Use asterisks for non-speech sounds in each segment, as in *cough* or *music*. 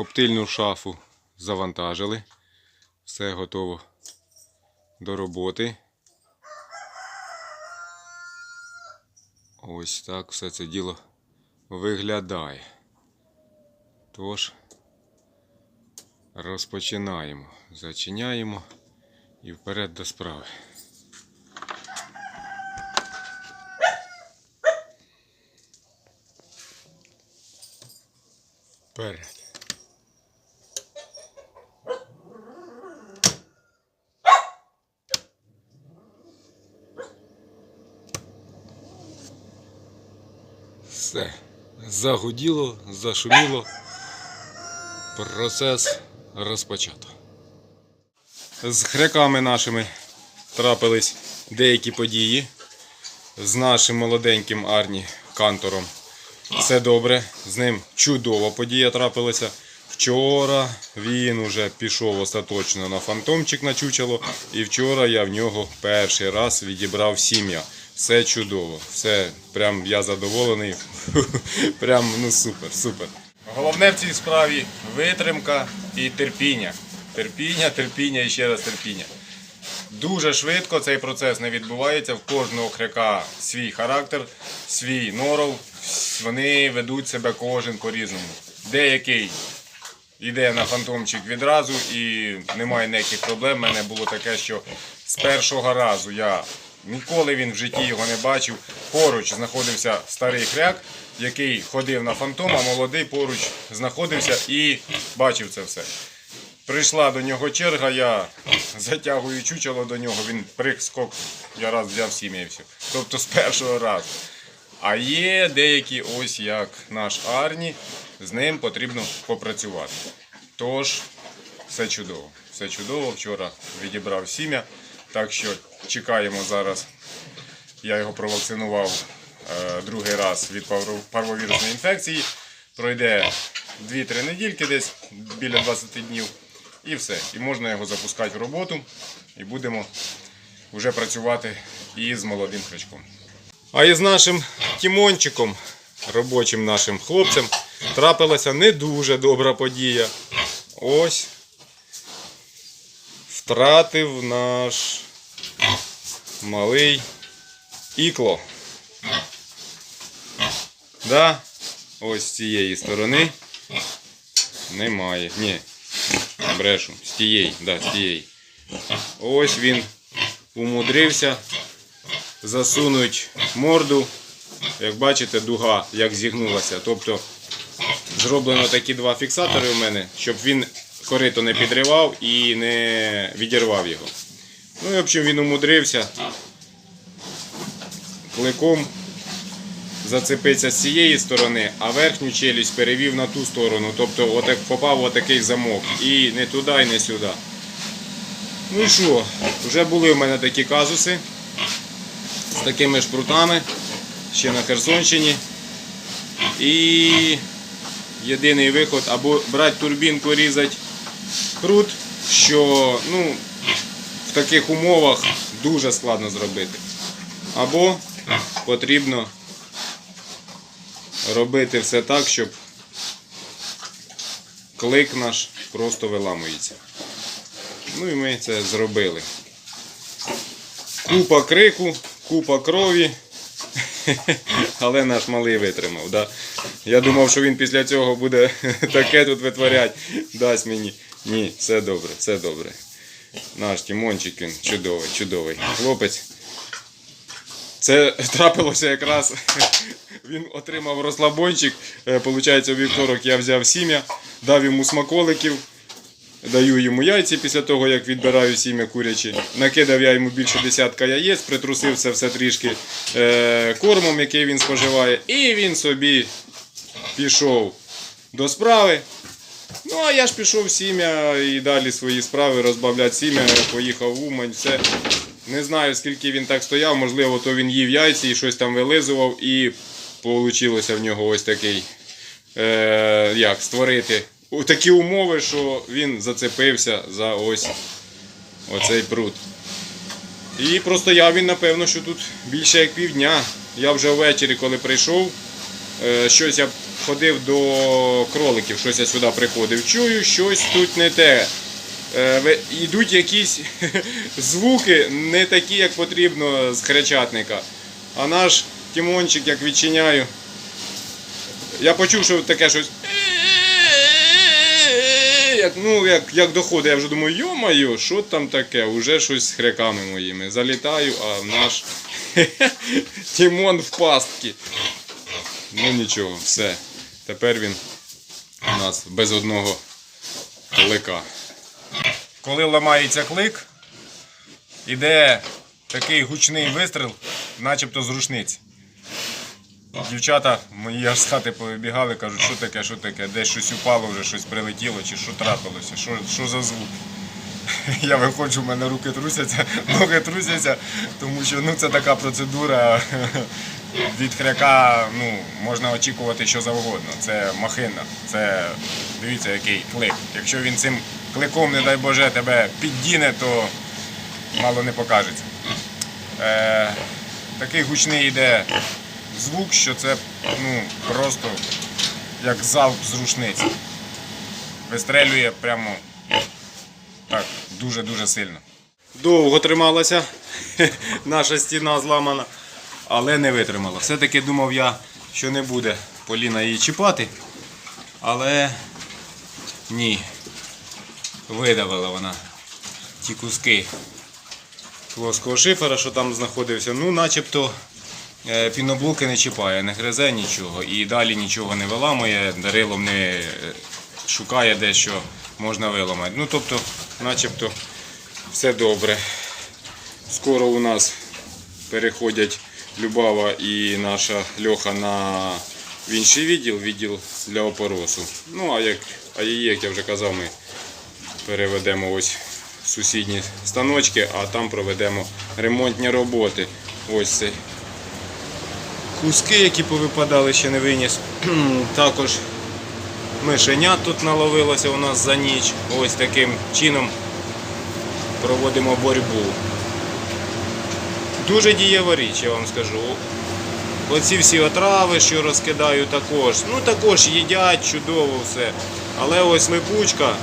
Коптильну шафу завантажили. Все готово до роботи. Ось так все це діло виглядає. Тож, розпочинаємо. Зачиняємо і вперед до справи. Вперед. Все. Загуділо, зашуміло. Процес розпочато. З хряками нашими трапились деякі події. З нашим молоденьким Арні Кантором. Все добре. З ним чудова подія трапилася. Вчора він уже пішов остаточно на фантомчик на чучело. І вчора я в нього перший раз відібрав сім'я. Все чудово. Все прям я задоволений. *laughs* Прям ну супер, супер. Головне в цій справі витримка і терпіння. Терпіння, терпіння і ще раз терпіння. Дуже швидко цей процес не відбувається. В кожного хряка свій характер, свій норов. Вони ведуть себе кожен по-різному. Деякий йде на фантомчик відразу і немає ніяких проблем. У мене було таке, що з першого разу я ніколи він в житті його не бачив. Поруч знаходився старий хряк, який ходив на фантом, а молодий поруч знаходився і бачив це все. Прийшла до нього черга, я затягую чучело до нього, він прискок, я раз взяв сім'я і все. Тобто з першого разу. А є деякі, ось як наш Арні, з ним потрібно попрацювати. Тож, все чудово. Все чудово. Вчора відібрав сім'я. Так що чекаємо зараз. Я його провакцинував е, другий раз від парвовірусної інфекції. Пройде 2-3 недільки десь біля 20 днів. І все. І можна його запускати в роботу. І будемо вже працювати і з молодим хрячком. А із нашим Тімончиком, робочим нашим хлопцем, трапилася не дуже добра подія. Ось втратив наш малий ікло. Да? Ось з цієї сторони немає. Ні, брешу. З тієї, да, з тієї. Ось він умудрився засунуть морду. Як бачите, дуга як зігнулася. Тобто зроблено такі два фіксатори у мене, щоб він корито не підривав і не відірвав його. Ну і в общем він умудрився кликом зацепитися з цієї сторони, а верхню челюсть перевів на ту сторону. Тобто отак попав в отакий замок. І не туди, і не сюди. Ну і що, вже були в мене такі казуси з такими шпрутами ще на Херсонщині. І єдиний виход або брати турбінку, різати прут, що ну, в таких умовах дуже складно зробити. Або потрібно робити все так, щоб клик наш просто виламується. Ну і ми це зробили. Купа крику, купа крові. *laughs* Але наш малий витримав. Да? Я думав, що він після цього буде *laughs* таке тут витворяти. Дасть мені. Ні, все добре, все добре. Наш Тімончик він чудовий, чудовий хлопець. Це трапилося якраз. Він отримав розслабончик. Е, Получається, у вівторок я взяв сім'я, дав йому смаколиків. Даю йому яйці після того, як відбираю сім'я курячі. Накидав я йому більше десятка яєць, притрусив це все трішки е, кормом, який він споживає, і він собі пішов до справи. Ну, а я ж пішов в сім'я і далі свої справи розбавляти сім'я, поїхав в Умань, все. Не знаю, скільки він так стояв, можливо, то він їв яйці і щось там вилизував, і вийшло в нього ось такий, е, як створити такі умови, що він зацепився за ось оцей пруд. І простояв він, напевно, що тут більше як півдня. Я вже ввечері, коли прийшов, е, щось я ходив до кроликів, щось я сюди приходив. Чую, щось тут не те. Е, Йдуть якісь *laughs* звуки не такі, як потрібно з хречатника. А наш Тімончик, як відчиняю, я почув, що таке щось. Як, ну, як, як доходить, я вже думаю, йо-моє, що там таке? Уже щось з хряками моїми. Залітаю, а наш *laughs* Тімон в пастки. Ну нічого, все. Тепер він у нас без одного клика. Коли ламається клик, іде такий гучний вистріл, начебто з рушниці. Дівчата мої аж з хати повибігали, кажуть, що таке, що таке, десь щось упало, вже щось прилетіло, чи що трапилося, що, що за звук. *laughs* Я виходжу, в мене руки трусяться, *laughs* ноги трусяться, тому що ну, це така процедура. *laughs* Від хряка ну, можна очікувати що завгодно. Це махина, це дивіться, який клик. Якщо він цим кликом, не дай Боже, тебе піддіне, то мало не покажеться. Е, такий гучний йде звук, що це ну, просто як залп з рушниці. Вистрелює прямо так, дуже-дуже сильно. Довго трималася *laughs* наша стіна зламана, але не витримала. Все-таки думав я, що не буде Поліна її чіпати, але ні. Видавила вона ті куски плоского шифера, що там знаходився. Ну, начебто е, піноблоки не чіпає, не гризе нічого і далі нічого не виламує, дарилом не е, шукає де що можна виламати. Ну, тобто, начебто, все добре. Скоро у нас переходять Любава і наша Льоха на інший відділ, відділ для опоросу. Ну, а як а її, як я вже казав, ми переведемо ось в сусідні станочки, а там проведемо ремонтні роботи. Ось це куски, які повипадали, ще не виніс. *clears throat* Також мишенят тут наловилося у нас за ніч. Ось таким чином проводимо боротьбу. Дуже дієва річ, я вам скажу. Оці всі отрави, що розкидаю також. Ну також їдять, чудово все. Але ось липучка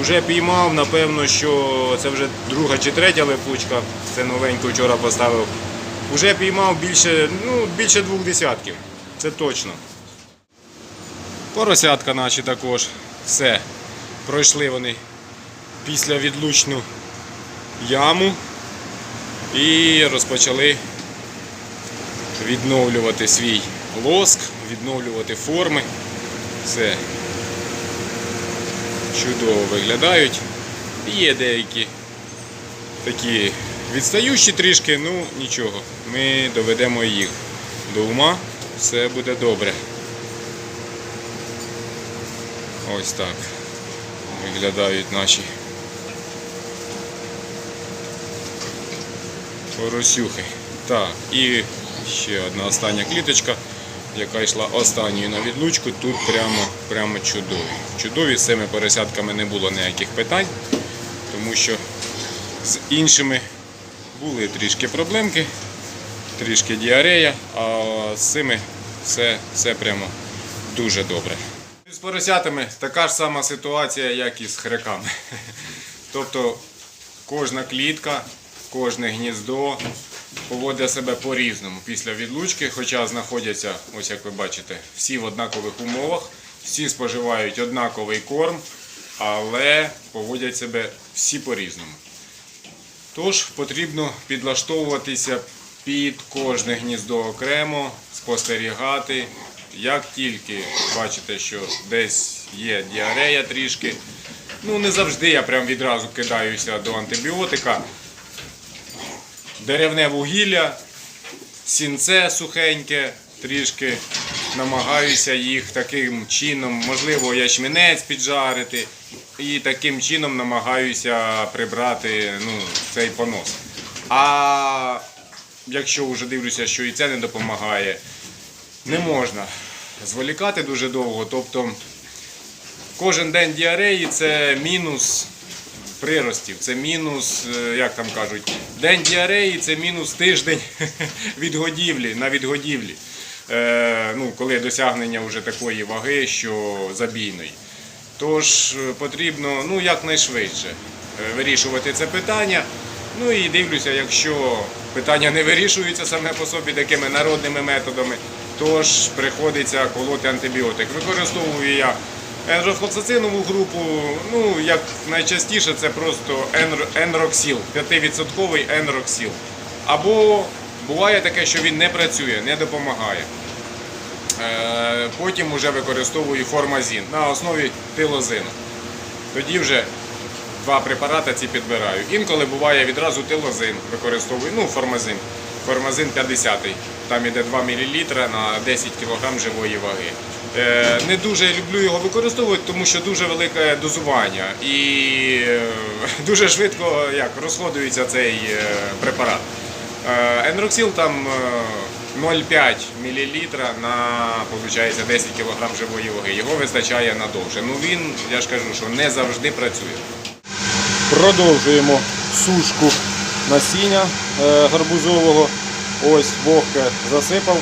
вже піймав, напевно, що це вже друга чи третя липучка. Це новеньку вчора поставив. Уже піймав більше, ну, більше двох десятків. Це точно. Поросятка наші також. Все. Пройшли вони після відлучну яму і розпочали відновлювати свій лоск, відновлювати форми. Все. Чудово виглядають. Є деякі такі відстаючі трішки, ну нічого. Ми доведемо їх до ума, все буде добре. Ось так виглядають наші поросюхи. Так, і ще одна остання кліточка, яка йшла останньою на відлучку. Тут прямо, прямо чудові. Чудові з цими поросятками не було ніяких питань, тому що з іншими були трішки проблемки, трішки діарея, а з цими все, все прямо дуже добре. З поросятами така ж сама ситуація, як і з хряками. *laughs* Тобто кожна клітка, кожне гніздо поводить себе по-різному після відлучки, хоча знаходяться, ось як ви бачите, всі в однакових умовах, всі споживають однаковий корм, але поводять себе всі по-різному. Тож потрібно підлаштовуватися під кожне гніздо окремо, спостерігати. Як тільки бачите, що десь є діарея трішки, ну не завжди я прям відразу кидаюся до антибіотика. Деревне вугілля, сінце сухеньке, трішки намагаюся їх таким чином, можливо, ячмінець піджарити, і таким чином намагаюся прибрати ну, цей понос. А якщо вже дивлюся, що і це не допомагає, не можна зволікати дуже довго. Тобто кожен день діареї це мінус приростів, це мінус, е, як там кажуть, день діареї це мінус тиждень *laughs* відгодівлі на відгодівлі. е, ну, коли досягнення вже такої ваги, що забійної. Тож е, потрібно ну, якнайшвидше вирішувати це питання. Ну і дивлюся, якщо питання не вирішується саме по собі такими народними методами, тож приходиться колоти антибіотик. Використовую я енрофлоксацинову групу, ну як найчастіше це просто енр- енроксіл, 5% енроксіл. Або буває таке, що він не працює, не допомагає. Е, Потім вже використовую формазін на основі тилозину. Тоді вже два препарати ці підбираю. Інколи буває відразу тилозин використовую, ну формазин. Формазин 50 там іде 2 мл на 10 кг живої ваги. Е, Не дуже люблю його використовувати, тому що дуже велике дозування і е, *laughs* дуже швидко як, розходується цей е, препарат. Енроксіл там е, 0,5 мл на получається, 10 кг живої ваги. Його вистачає надовше. Ну він, я ж кажу, що не завжди працює. Продовжуємо сушку насіння гарбузового. Ось вогке засипав.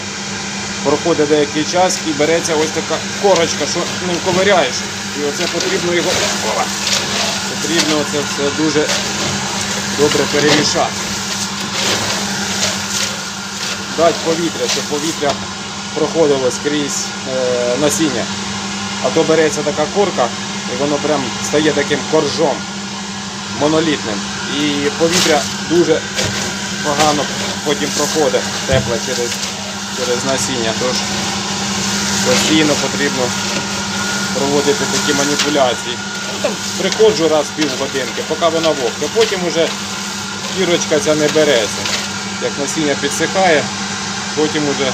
Проходить деякий час і береться ось така корочка, що ним ковиряєш. І оце потрібно його. Потрібно це все дуже добре перемішати. Дати повітря, щоб повітря проходило скрізь е, насіння. А то береться така корка, і воно прям стає таким коржом монолітним. І повітря дуже погано потім проходить тепле через, через насіння. Тож постійно потрібно проводити такі маніпуляції. Ну, приходжу раз в півгодинки, поки вона вогке. Потім вже кірочка ця не береться. Як насіння підсихає, потім уже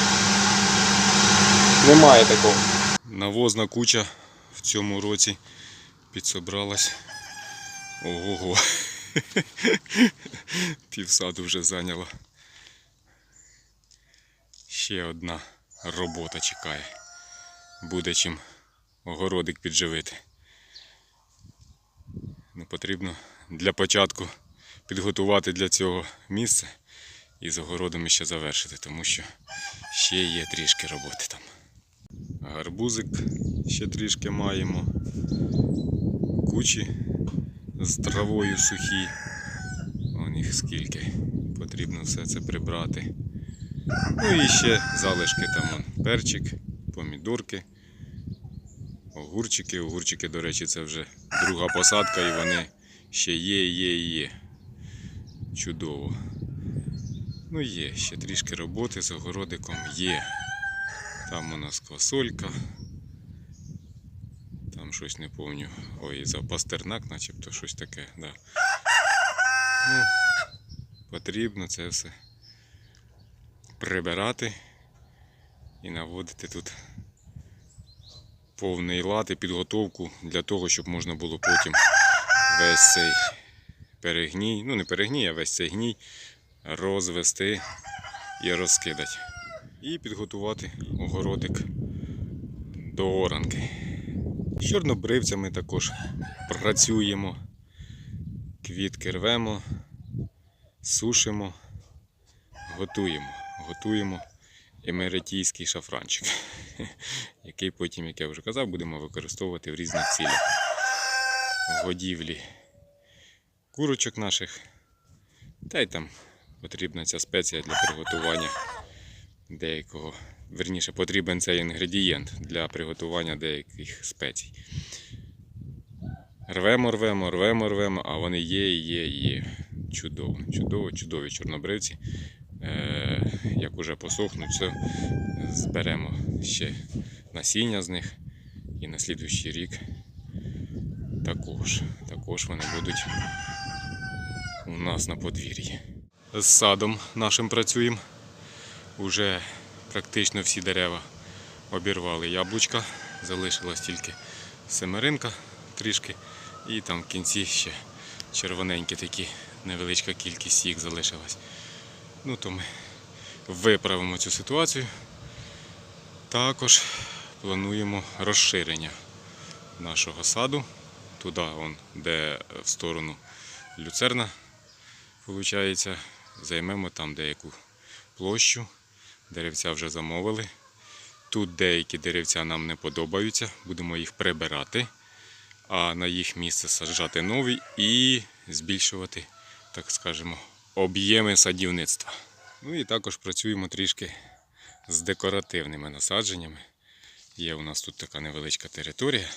немає такого. Навозна куча в цьому році підсобралась. Ого-го. *laughs* Півсаду вже зайняло. Ще одна робота чекає. Буде чим огородик підживити. Ну, потрібно для початку підготувати для цього місце і з огородом ще завершити, тому що ще є трішки роботи там. Гарбузик ще трішки маємо. Кучі з травою сухі. Вон їх скільки. Потрібно все це прибрати. Ну і ще залишки там вон, перчик, помідорки, огурчики. Огурчики, до речі, це вже друга посадка і вони ще є, є є. Чудово. Ну є, ще трішки роботи з огородиком є. Там у нас квасолька. Там щось не помню. Ой, за пастернак, начебто щось таке, да. Ну, потрібно це все прибирати і наводити тут повний лад і підготовку для того, щоб можна було потім весь цей перегній, ну не перегній, а весь цей гній розвести і розкидати. І підготувати огородик до оранки. З чорнобривцями також працюємо, квітки рвемо, сушимо, готуємо. Готуємо емеретійський шафранчик, *laughs* який потім, як я вже казав, будемо використовувати в різних цілях. В годівлі курочок наших. Та й там потрібна ця спеція для приготування деякого. Верніше, потрібен цей інгредієнт для приготування деяких спецій. Рвемо, рвемо, рвемо, рвемо, а вони є, є, є. Чудово, чудово, чудові чорнобривці. Е, як уже посохнуть, все, зберемо ще насіння з них. І на слідуючий рік також, також вони будуть у нас на подвір'ї. З садом нашим працюємо. Уже практично всі дерева обірвали яблучка, залишилась тільки семеринка трішки, і там в кінці ще червоненькі такі невеличка кількість їх залишилась. Ну то ми виправимо цю ситуацію. Також плануємо розширення нашого саду. Туди, он, де в сторону люцерна, виходить, займемо там деяку площу. Деревця вже замовили. Тут деякі деревця нам не подобаються, будемо їх прибирати, а на їх місце саджати нові і збільшувати, так скажемо, об'єми садівництва. Ну і також працюємо трішки з декоративними насадженнями. Є у нас тут така невеличка територія,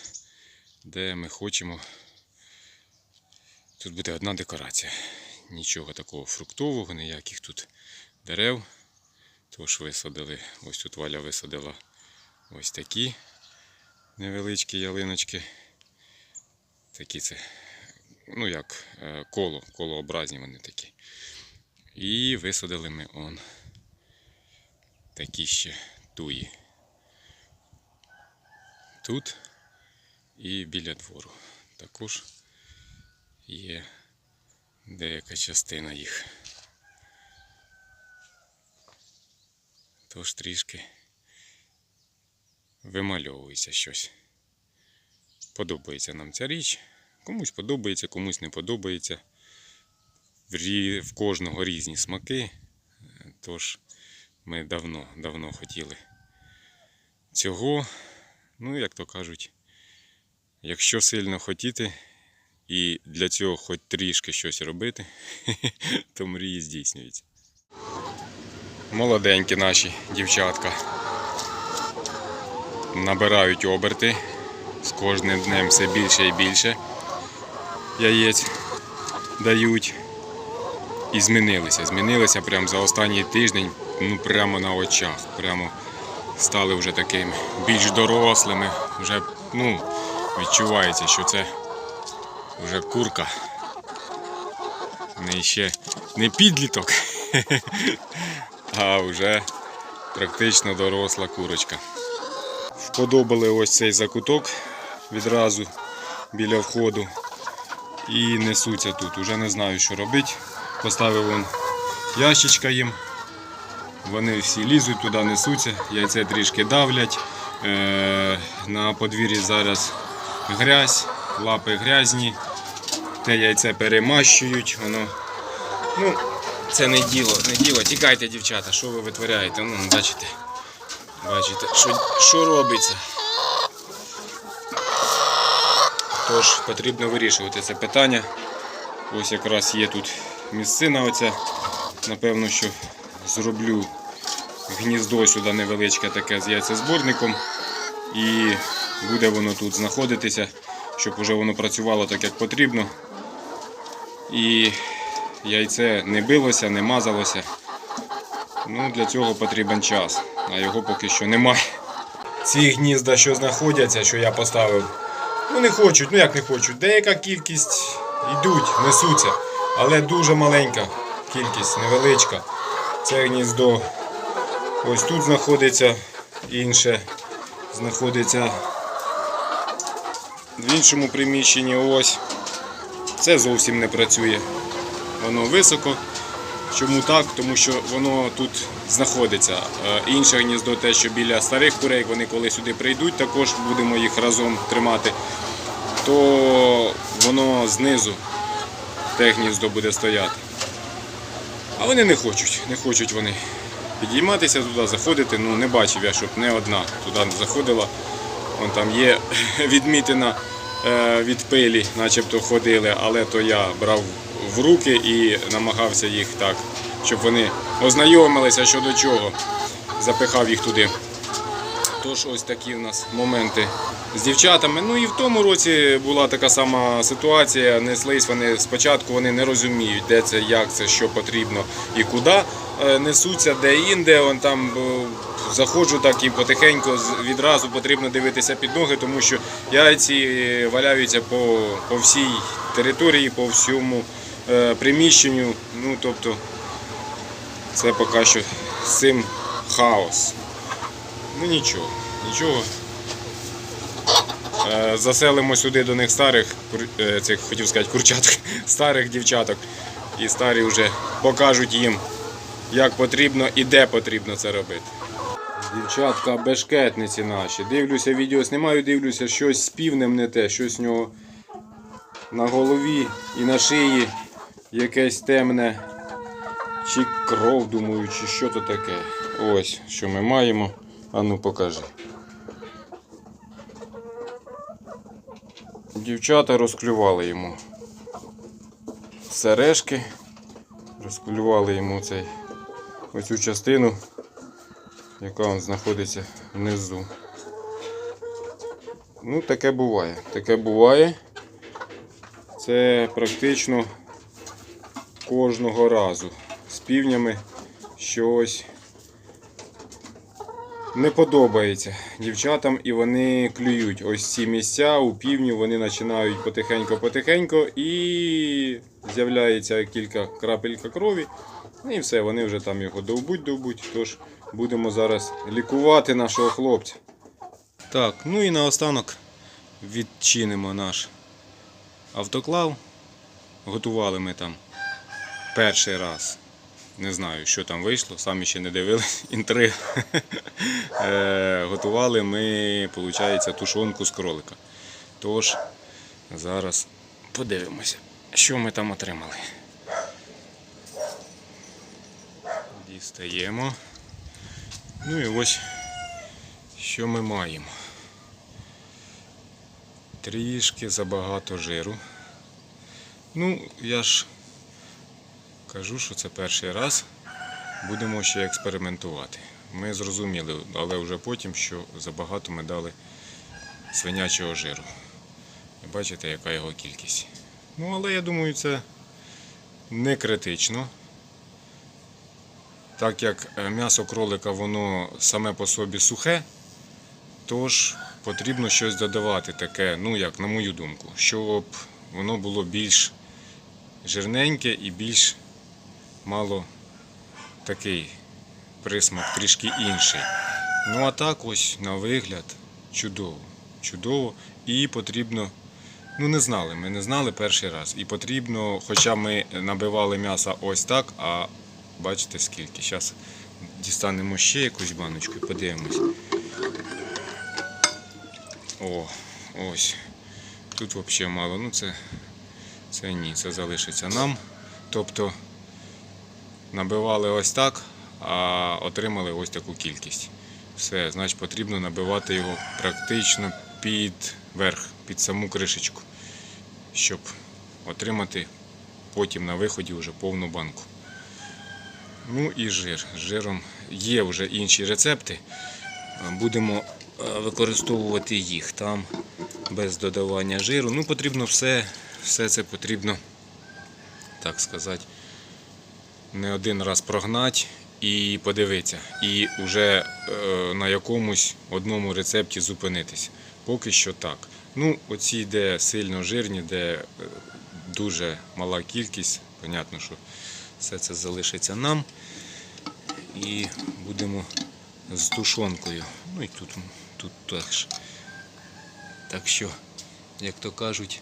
де ми хочемо. Тут буде одна декорація. Нічого такого фруктового, ніяких тут дерев. Тож висадили, ось тут Валя висадила ось такі невеличкі ялиночки. Такі це, ну як, е, коло, колообразні вони такі. І висадили ми он такі ще туї. Тут і біля двору. Також є деяка частина їх. Тож трішки вимальовується щось. Подобається нам ця річ. Комусь подобається, комусь не подобається. В, кожного різні смаки. Тож ми давно, давно хотіли цього. Ну, як то кажуть, якщо сильно хотіти і для цього хоч трішки щось робити, *laughs* то мрії здійснюються. Молоденькі наші дівчатка набирають оберти. З кожним днем все більше і більше яєць дають. І змінилися. Змінилися прямо за останній тиждень, ну прямо на очах. Прямо стали вже такими більш дорослими. Вже ну, відчувається, що це вже курка. Не ще не підліток, *laughs* а вже практично доросла курочка. Вподобали ось цей закуток відразу біля входу і несуться тут. Уже не знаю, що робити. Поставив вон ящичка їм. Вони всі лізуть туди, несуться, яйце трішки давлять. Е, на подвір'ї зараз грязь, лапи грязні, те яйце перемащують. Воно. Ну, це не діло, не діло. Тікайте, дівчата, що ви витворяєте? Ну, бачите. Бачите, що, що робиться. Тож потрібно вирішувати це питання. Ось якраз є тут місцина оця. Напевно, що зроблю гніздо сюди невеличке таке з яйцезборником. І буде воно тут знаходитися, щоб вже воно працювало так, як потрібно. І яйце не билося, не мазалося. Ну, Для цього потрібен час, а його поки що немає. Ці гнізда, що знаходяться, що я поставив, ну не хочуть, ну як не хочуть. Деяка кількість йдуть, несуться, але дуже маленька кількість, невеличка. Це гніздо ось тут знаходиться, інше знаходиться в іншому приміщенні. Ось. Це зовсім не працює. Воно високо. Чому так? Тому що воно тут знаходиться. Е, Інше гніздо, те, що біля старих курей, вони коли сюди прийдуть, також будемо їх разом тримати, то воно знизу те гніздо буде стояти. А вони не хочуть, не хочуть вони підійматися туди, заходити. Ну не бачив я, щоб не одна туди не заходила. Вон там є *laughs* відмітина е, від пилі, начебто ходили, але то я брав в руки і намагався їх так, щоб вони ознайомилися щодо чого. Запихав їх туди. Тож ось такі в нас моменти з дівчатами. Ну і в тому році була така сама ситуація. Неслись вони спочатку, вони не розуміють, де це, як це, що потрібно і куди Е, несуться, де інде. Он там заходжу так і потихеньку відразу потрібно дивитися під ноги, тому що яйці валяються по, по всій території, по всьому приміщенню. Ну тобто це поки що з цим хаос. Ну нічого, нічого. Е, Заселимо сюди до них старих, е, цих хотів сказати, курчаток, *laughs* старих дівчаток. І старі вже покажуть їм, як потрібно і де потрібно це робити. Дівчатка бешкетниці наші. Дивлюся, відео знімаю, дивлюся, щось з півнем не те, щось в нього на голові і на шиї якесь темне. Чи кров, думаю, чи що то таке. Ось що ми маємо. А ну покажи. Дівчата розклювали йому сережки, розклювали йому цей, оцю частину, яка он знаходиться внизу. Ну, таке буває. Таке буває. Це практично кожного разу. З півнями щось не подобається дівчатам і вони клюють ось ці місця у півню, вони починають потихеньку-потихеньку і з'являється кілька крапелька крові. І все, вони вже там його довбуть-довбуть. Тож будемо зараз лікувати нашого хлопця. Так, ну і наостанок відчинимо наш автоклав. Готували ми там перший раз. Не знаю, що там вийшло, самі ще не дивились. *laughs* Інтрига. Е, Готували ми, виходить, тушонку з кролика. Тож, зараз подивимося, що ми там отримали. Дістаємо. Ну і ось що ми маємо. Трішки забагато жиру. Ну, я ж кажу, що це перший раз. Будемо ще експериментувати. Ми зрозуміли, але вже потім, що забагато ми дали свинячого жиру. Бачите, яка його кількість. Ну, але я думаю, це не критично. Так як е, м'ясо кролика воно саме по собі сухе, тож потрібно щось додавати таке, ну як на мою думку, щоб воно було більш жирненьке і більш мало такий присмак трішки інший. Ну а так ось на вигляд чудово. Чудово. І потрібно. Ну не знали, ми не знали перший раз. І потрібно, хоча ми набивали м'ясо ось так, а бачите скільки. Зараз дістанемо ще якусь баночку і подивимось. О, ось. Тут взагалі мало. Ну це, це ні, це залишиться нам. Тобто набивали ось так, а отримали ось таку кількість. Все, значить потрібно набивати його практично під верх, під саму кришечку, щоб отримати потім на виході вже повну банку. Ну і жир. З Жиром є вже інші рецепти. Будемо е, використовувати їх там без додавання жиру. Ну, потрібно все, все це потрібно, так сказати, не один раз прогнати і подивитися. І вже е, на якомусь одному рецепті зупинитись. Поки що так. Ну, оці, де сильно жирні, де е, дуже мала кількість, понятно, що все це залишиться нам. І будемо з тушонкою. Ну і тут, тут теж. Так що, як то кажуть,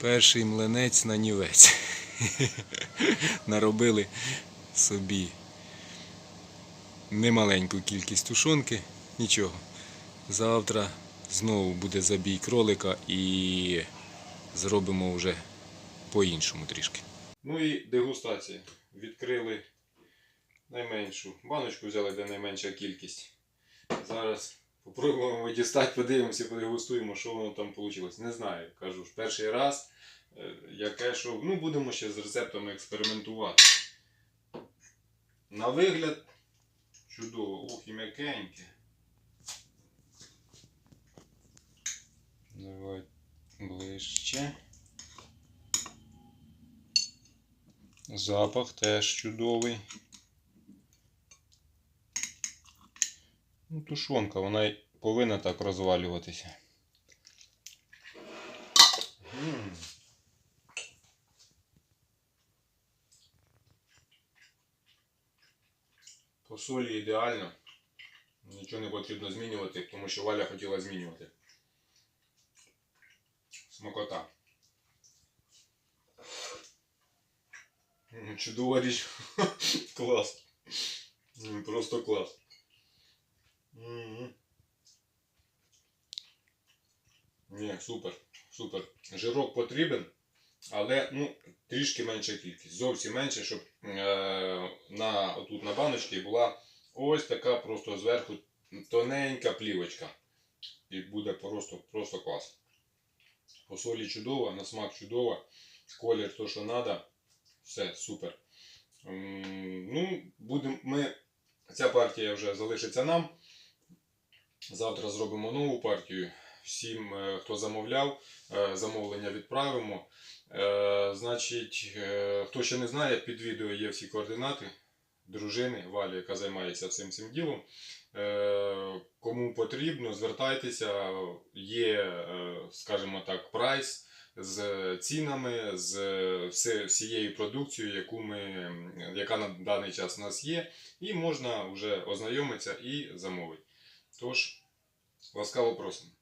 перший млинець на нівець. *laughs* Наробили собі немаленьку кількість тушонки. Нічого. Завтра знову буде забій кролика і зробимо вже по-іншому трішки. Ну і дегустація. Відкрили найменшу баночку, взяли, де найменша кількість. Зараз попробуємо дістати, подивимося, подегустуємо, що воно там вийшло. Не знаю, кажу ж, перший раз. Е, Яке що. Ну, будемо ще з рецептами експериментувати. На вигляд чудово, ух і м'якеньке. Давай ближче. Запах теж чудовий. Ну, тушонка, вона повинна так розвалюватися. М. По солі ідеально. Нічого не потрібно змінювати, тому що Валя хотіла змінювати. Смакота. М, Чудова річ. *laughs* клас. Просто клас. Ні, супер, супер. Жирок потрібен, але ну, трішки менша кількість. Зовсім менше, щоб е, на, отут на баночці була ось така просто зверху тоненька плівочка. І буде просто, просто клас. По солі чудово, на смак чудово, колір то, що треба. Все, супер. Ну, будемо ми. Ця партія вже залишиться нам. Завтра зробимо нову партію. Всім, е, хто замовляв, е, замовлення відправимо. Е, Значить, хто ще не знає, під відео є всі координати дружини Валі, яка займається всім цим ділом. Кому потрібно, звертайтеся. Є, скажімо так, прайс з цінами, з всією продукцією, яку ми, яка на даний час у нас є, і можна вже ознайомитися і замовити. Тож, ласкаво просимо.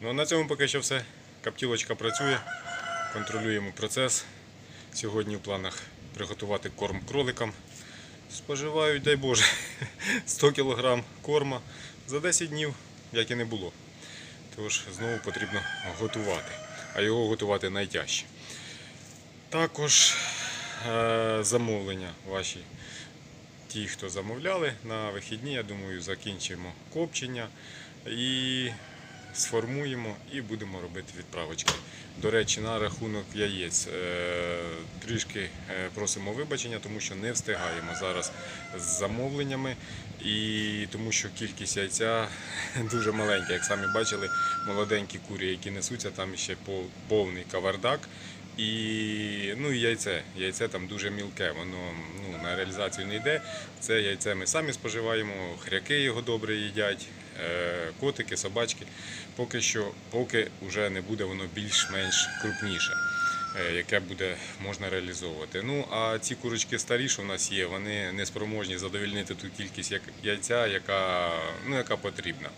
Ну, а на цьому поки що все. Каптілочка працює, контролюємо процес. Сьогодні в планах приготувати корм кроликам. Споживають, дай Боже, *laughs* 100 кг корма за 10 днів, як і не було. Тож знову потрібно готувати, а його готувати найтяжче. Також е, замовлення ваші, ті, хто замовляли на вихідні, я думаю, закінчимо копчення і сформуємо і будемо робити відправочки. До речі, на рахунок яєць е, трішки е, просимо вибачення, тому що не встигаємо зараз з замовленнями і тому що кількість яйця *laughs* дуже маленька. Як самі бачили, молоденькі курі, які несуться, там ще пов- повний кавардак. І ну, і яйце. Яйце там дуже мілке, воно ну, на реалізацію не йде. Це яйце ми самі споживаємо, хряки його добре їдять, котики, собачки. Поки що, поки вже не буде воно більш-менш крупніше, е, яке буде можна реалізовувати. Ну а ці курочки старі, що в нас є, вони не спроможні задовільнити ту кількість яйця, яка, ну, яка потрібна.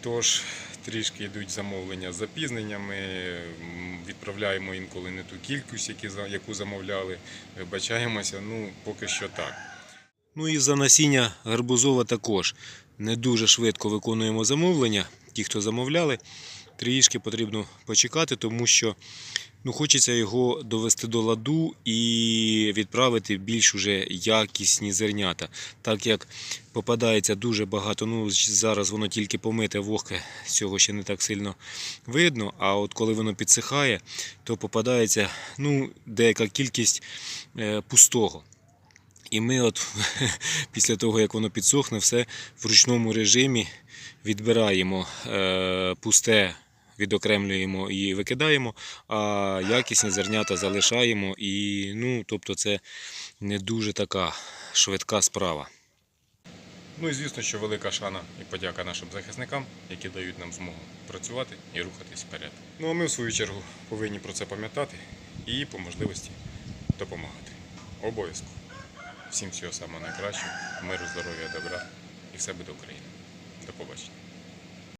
Тож трішки йдуть замовлення з запізненнями, відправляємо інколи не ту кількість, яку замовляли. Вибачаємося, ну поки що так. Ну і за насіння гарбузова також. Не дуже швидко виконуємо замовлення. Ті, хто замовляли, трішки потрібно почекати, тому що ну, хочеться його довести до ладу і відправити більш уже якісні зернята. Так як попадається дуже багато, ну зараз воно тільки помите вогке, цього ще не так сильно видно. А от коли воно підсихає, то попадається ну, деяка кількість е, пустого. І ми от *laughs* після того, як воно підсохне, все в ручному режимі відбираємо е, пусте, відокремлюємо і викидаємо, а якісні зернята залишаємо. І, ну, тобто це не дуже така швидка справа. Ну і звісно, що велика шана і подяка нашим захисникам, які дають нам змогу працювати і рухатись вперед. Ну а ми в свою чергу повинні про це пам'ятати і по можливості допомагати. Обов'язково. Всім всього самого найкращого, миру, здоров'я, добра і все буде Україна. До побачення.